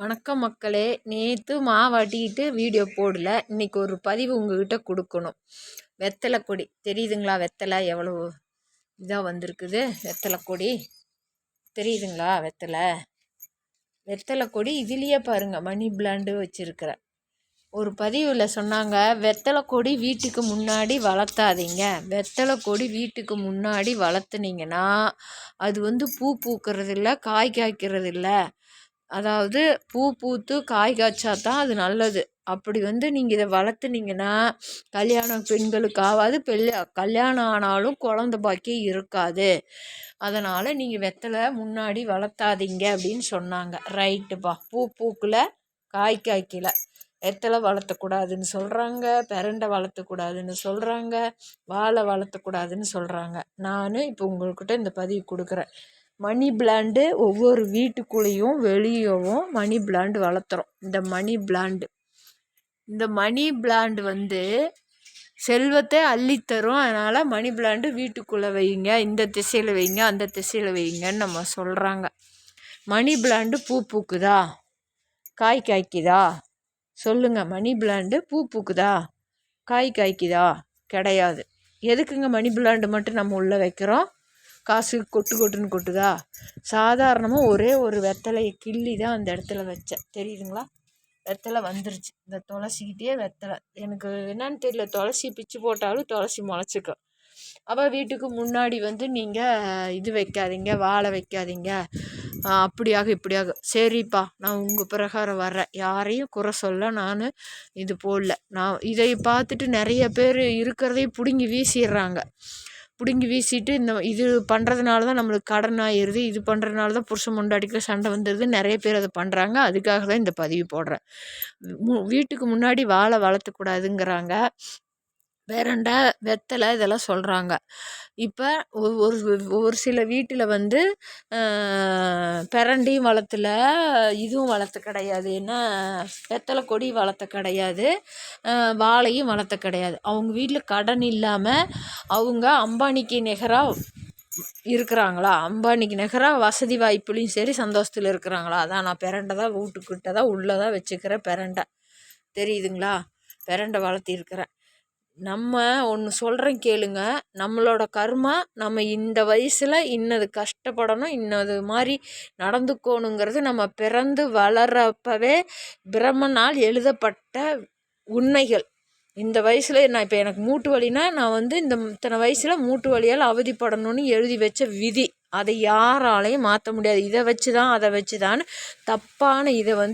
வணக்கம் மக்களே. நேற்று மாவாட்டிக்கிட்டு வீடியோ போடல. இன்றைக்கி ஒரு பதிவு உங்ககிட்ட கொடுக்கணும். வெத்தலை கொடி. தெரியுதுங்களா வெத்தலை எவ்வளோ இதாக வந்திருக்குது? வெத்தலை கொடி. தெரியுதுங்களா வெத்தலை? வெத்தலை கொடி இதுலேயே பாருங்கள் மணி பிளாண்டு வச்சுருக்கிறேன் ஒரு பதிவில் சொன்னாங்க வெத்தலை கொடி வீட்டுக்கு முன்னாடி வளர்த்தாதீங்க. வெத்தலை கொடி வீட்டுக்கு முன்னாடி வளர்த்துனீங்கன்னா அது வந்து பூ பூக்கிறது இல்லை காய் காய்க்கிறது இல்லை அதாவது பூ பூத்து காய் காய்ச்சா தான் அது நல்லது. அப்படி வந்து நீங்கள் இதை வளர்த்துனீங்கன்னா கல்யாண பெண்களுக்காவது ஆகாது கல்யாணம் ஆனாலும் குழந்த பாக்கியம் இருக்காது. அதனால் நீங்கள் வெத்தலை முன்னாடி வளர்த்தாதீங்க அப்படின்னு சொன்னாங்க. ரைட்டுப்பா பூ. பூக்கில் காய் காய்க்கல. வெத்தலை வளர்த்தக்கூடாதுன்னு சொல்கிறாங்க பெரண்டை வளர்த்தக்கூடாதுன்னு சொல்கிறாங்க வாழை வளர்த்தக்கூடாதுன்னு சொல்கிறாங்க நான் இப்போ உங்கள்கிட்ட இந்த பதிவு கொடுக்குறேன். மணி பிளாண்டு ஒவ்வொரு வீட்டுக்குள்ளேயும் வெளியவும் மணி பிளாண்டு வளர்த்துறோம். இந்த மணி பிளாண்டு இந்த மணி பிளாண்டு வந்து செல்வத்தை அள்ளித்தரும். அதனால் மணி பிளாண்டு வீட்டுக்குள்ளே வைங்க. இந்த திசையில் வைங்க அந்த திசையில் வைங்கன்னு நம்ம சொல்கிறாங்க மணி பிளாண்டு பூ பூக்குதா? காய் காய்க்குதா? சொல்லுங்கள் மணி பிளாண்டு பூ பூக்குதா? காய் காய்க்குதா? கிடையாது. எதுக்குங்க மணி பிளாண்டு மட்டும் நம்ம உள்ளே வைக்கிறோம்? காசு கொட்டு கொட்டுன்னு கொட்டுதா? சாதாரணமாக ஒரே ஒரு வெத்தலையை கிள்ளி தான் அந்த இடத்துல வச்சேன். தெரியுதுங்களா? வெத்தலை வந்துருச்சு. இந்த துளசிக்கிட்டே வெத்தலை. எனக்கு என்னன்னு தெரியல. துளசி பிச்சு போட்டாலும் துளசி முளைச்சிக்கும். அப்போ வீட்டுக்கு முன்னாடி வந்து நீங்கள் இது வைக்காதீங்க வாழை வைக்காதீங்க. அப்படியாக இப்படியாக. சரிப்பா நான் உங்கள் பிரகாரம் வர்றேன். யாரையும் குறை சொல்ல நான் இது போடல. நான் இதை பார்த்துட்டு நிறைய பேர் இருக்கிறதையும் பிடுங்கி வீசிடுறாங்க. பிடுங்கி வீசிட்டு இந்த இது பண்ணுறதுனால தான் நம்மளுக்கு கடன் ஆயிடுது இது பண்ணுறதுனால தான் புருஷன் முண்டாடிக்குள்ள சண்டை வந்துடுது நிறைய பேர் அதை பண்ணுறாங்க அதுக்காக தான் இந்த பதிவு போடுறேன். வீட்டுக்கு முன்னாடி வாழை வளர்த்தக்கூடாதுங்கிறாங்க. பெரண்டை வெத்தலை இதெல்லாம் சொல்கிறாங்க இப்போ ஒரு ஒரு சில வீட்டில் வந்து பிரண்டையும் வளர்த்துல இதுவும் வளர்த்து கிடையாது. என்ன வெத்தலை கொடி வளர்த்த கிடையாது. வாழையும் வளர்த்த கிடையாது. அவங்க வீட்டில் கடன் இல்லாமல் அவங்க அம்பானிக்கு நிகராக இருக்கிறாங்களா? அம்பானிக்கு நிகராக வசதி வாய்ப்புலையும் சரி சந்தோஷத்தில் இருக்கிறாங்களா? அதான் நான் பிரண்டை தான் வீட்டுக்கிட்ட தான் உள்ளே தான் வச்சுக்கிறேன் பிரண்டை. தெரியுதுங்களா? பிரண்டை வளர்த்திருக்கிறேன். நம்ம ஒன்று சொல்கிறேன் கேளுங்க. நம்மளோட கர்மா நம்ம இந்த வயசில் இன்னது கஷ்டப்படணும் இன்னது மாதிரி நடந்துக்கணுங்கிறது நம்ம பிறந்து வளர்றப்பவே பிரம்மனால் எழுதப்பட்ட உண்மைகள். இந்த வயசில் நான் இப்போ எனக்கு மூட்டு வலினா நான் வந்து இந்த இத்தனை வயசில் மூட்டு வலியால் அவதிப்படணும்னு எழுதி வச்ச விதி. அதை யாராலையும் மாற்ற முடியாது. இதை வச்சு தான் அதை வச்சு தான் தப்பான இதை வந்து